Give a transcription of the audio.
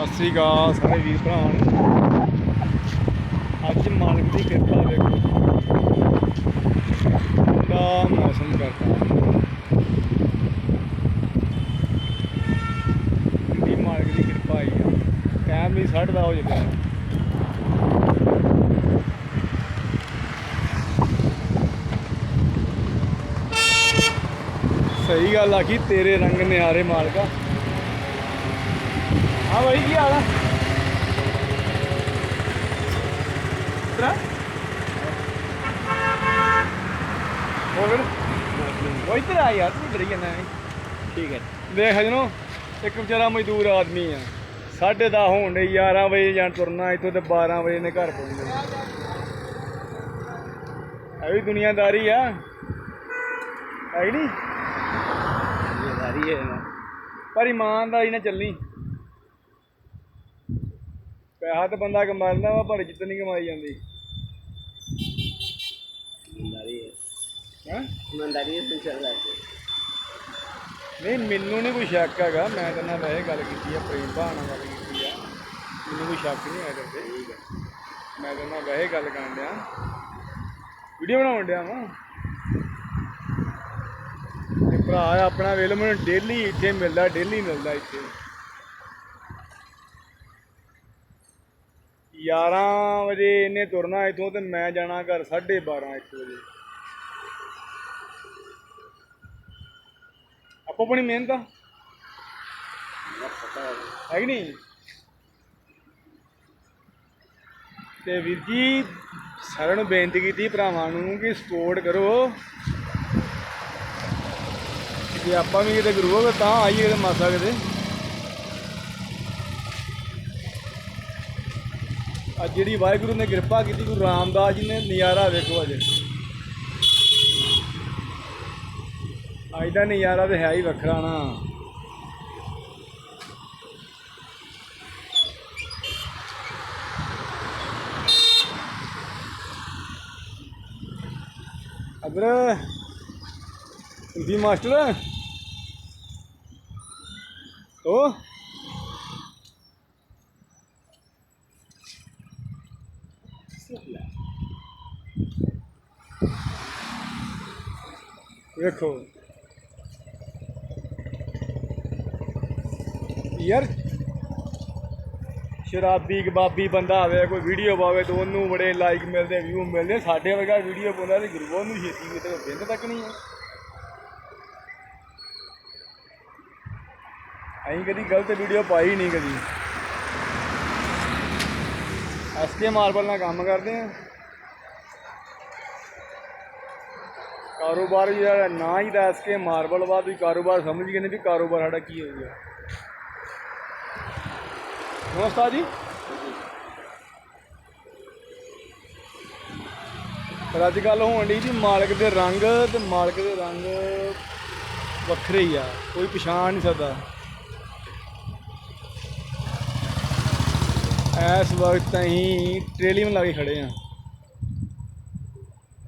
ਸਤਿ ਸ੍ਰੀ ਅਕਾਲ ਸਾਰੇ ਵੀਰ ਭਰਾਵਾਂ ਨੂੰ। ਅੱਜ ਮਾਲਕ ਦੀ ਕਿਰਪਾ ਵੇਖੋ। ਦਾ ਮੌਸਮ ਕਰਤਾ। ਦੀ ਮਾਲਕ ਦੀ ਕਿਰਪਾ ਆਈ ਆ। ਟਾਈਮ ਵੀ ਸਾਢੇ ਦਾ ਹੋ ਜਾਂਦਾ। ਸਹੀ ਗੱਲ ਆਖੀ ਤੇਰੇ ਰੰਗ ਨਿਹਾਰੇ ਮਾਲਕਾ ਹਾਂ ਬਾਈ ਕੀ ਹਾਲ ਆ। ਤਰਾ ਹੋਰ ਉਹ ਇੱਧਰ ਆ ਯਾਰ ਤੂੰ ਡਰੀ ਜਾਂਦਾ ਠੀਕ ਹੈ। ਦੇਖ ਜਨੋ ਇੱਕ ਵਿਚਾਰਾ ਮਜ਼ਦੂਰ ਆਦਮੀ ਆ। ਸਾਢੇ ਦਸ ਹੋਣ ਦੇ 11 ਵਜੇ ਜਾਣ ਤੁਰਨਾ ਇੱਥੋਂ ਤੇ 12 ਵਜੇ ਨੇ ਘਰ ਪਹੁੰਚਣਾ ਇਹ ਵੀ ਦੁਨੀਆਦਾਰੀ ਆ। ਹੈ ਨਹੀਂ। ਦੁਨੀਆਦਾਰੀ ਹੈ। ਪਰ ਇਮਾਨਦਾਰੀ ਨਾਲ ਚੱਲਣੀ। ਪੈਸਾ ਤਾਂ ਬੰਦਾ ਕਮਾ ਲੈਂਦਾ ਵਾ ਪਰ ਇੱਜ਼ਤ ਨਹੀਂ ਕਮਾਈ ਜਾਂਦੀ ईमानदारी है ਹੈਂ ईमानदारी है तुम चल रहा है ਨਹੀਂ ਮੈਨੂੰ ਨਹੀਂ ਕੋਈ ਸ਼ੱਕ ਹੈਗਾ ਮੈਂ ਤਾਂ ਨਾਲ ਵੈਸੇ ਗੱਲ ਕੀਤੀ ਆ ਪ੍ਰੇਮ ਭਾਅ ਨਾਲ ਗੱਲ ਕੀਤੀ ਆ ਮੈਨੂੰ ਕੋਈ ਸ਼ੱਕ ਨਹੀਂ ਹੈ ਕਰਦੇ ਠੀਕ ਹੈ ਮੈਂ ਤਾਂ ਨਾਲ ਵੈਸੇ ਗੱਲ ਕਰਨ ਡਿਆ ਵੀਡੀਓ ਬਣਾਉਣ ਡਿਆ ਵਾਂ ਤੇ ਭਰਾ ਆਪਣਾ ਵੇਲ ਮੈਨੂੰ ਡੇਲੀ ਇੱਥੇ ਮਿਲਦਾ ਡੇਲੀ ਮਿਲਦਾ ਇੱਥੇ 11 ਵਜੇ ਇਹਨੇ ਤੁਰਨਾ ਇੱਥੋਂ ਤੇ ਮੈਂ ਜਾਣਾ ਘਰ 12:30 1 ਵਜੇ। ਆਪੋ ਆਪਣੀ ਮਿਹਨਤ ਆ। ਹੈ ਕਿ ਨਹੀਂ? ਤੇ ਵੀਰ ਜੀ ਸਾਰਿਆਂ ਨੂੰ ਬੇਨਤੀ ਕੀਤੀ ਭਰਾਵਾਂ ਨੂੰ ਕਿ ਸਪੋਰਟ ਕਰੋ। ਜੇ ਆਪਾਂ ਵੀ ਕਿਤੇ ਗੁਰੂ ਹੋਵੇ ਤਾਂ ਆਈਏ ਕਿਤੇ ਮਾਸਾ ਕਿਤੇ। ਅੱਜ ਜਿਹੜੀ ਵਾਹਿਗੁਰੂ ਨੇ ਕਿਰਪਾ ਕੀਤੀ, ਗੁਰੂ ਰਾਮਦਾਸ ਜੀ ਨੇ ਨਜ਼ਾਰਾ ਵੇਖੋ ਅੱਜ। ਅੱਜ ਦਾ ਨਜ਼ਾਰਾ ਤੇ ਹੈ ਹੀ ਵੱਖਰਾ ਨਾ। ਅਦਰ ਤੁਸੀਂ ਮਾਸਟਰ? ਓ ਵੇਖੋ। ਯਾਰ, ਸ਼ਰਾਬੀ ਗਬਾਬੀ ਬੰਦਾ ਆਵੇ, ਕੋਈ ਵੀਡੀਓ ਪਾਵੇ ਤਾਂ ਉਹਨੂੰ ਬੜੇ ਲਾਈਕ ਮਿਲਦੇ ਵਿਊ ਮਿਲਦੇ। ਸਾਡੇ ਵਰਗਾ ਵੀਡੀਓ ਪਾਉਂਦਾ ਤੇ ਗੁਰੂਆਂ ਨੂੰ ਛੇਤੀ ਕਿਤੇ ਬਿੰਦ ਤੱਕ ਨਹੀਂ ਹੈ। ਅਸੀਂ ਕਦੀ ਗਲਤ ਵੀਡੀਓ ਪਾਈ ਨਹੀਂ ਕਦੀ। ਐਸਕੇ ਮਾਰਬਲ ਨਾਲ ਕੰਮ ਕਰਦੇ ਆ। ਕਾਰੋਬਾਰ ਜਿਹੜਾ ਨਾ ਹੀ ਦੱਸ ਕੇ ਮਾਰਬਲ ਬਾਅਦ ਵੀ ਕਾਰੋਬਾਰ ਸਮਝ ਗਏ ਨੇ ਵੀ ਕਾਰੋਬਾਰ ਸਾਡਾ ਕੀ ਹੋ ਗਿਆ। ਨਮਸਕਾਰ ਜੀ। ਪਰ ਅੱਜ ਕੱਲ ਹੋਣ ਡਈ ਜੀ ਮਾਲਕ ਦੇ ਰੰਗ ਤੇ ਮਾਲਕ ਦੇ ਰੰਗ ਵੱਖਰੇ ਹੀ ਆ, ਕੋਈ ਪਛਾਣ ਨਹੀਂ ਸਕਦਾ। ਇਸ ਵਕਤ ਅਸੀਂ ਟ੍ਰੇਲਿੰਗ ਲਾ ਕੇ ਖੜੇ ਆ।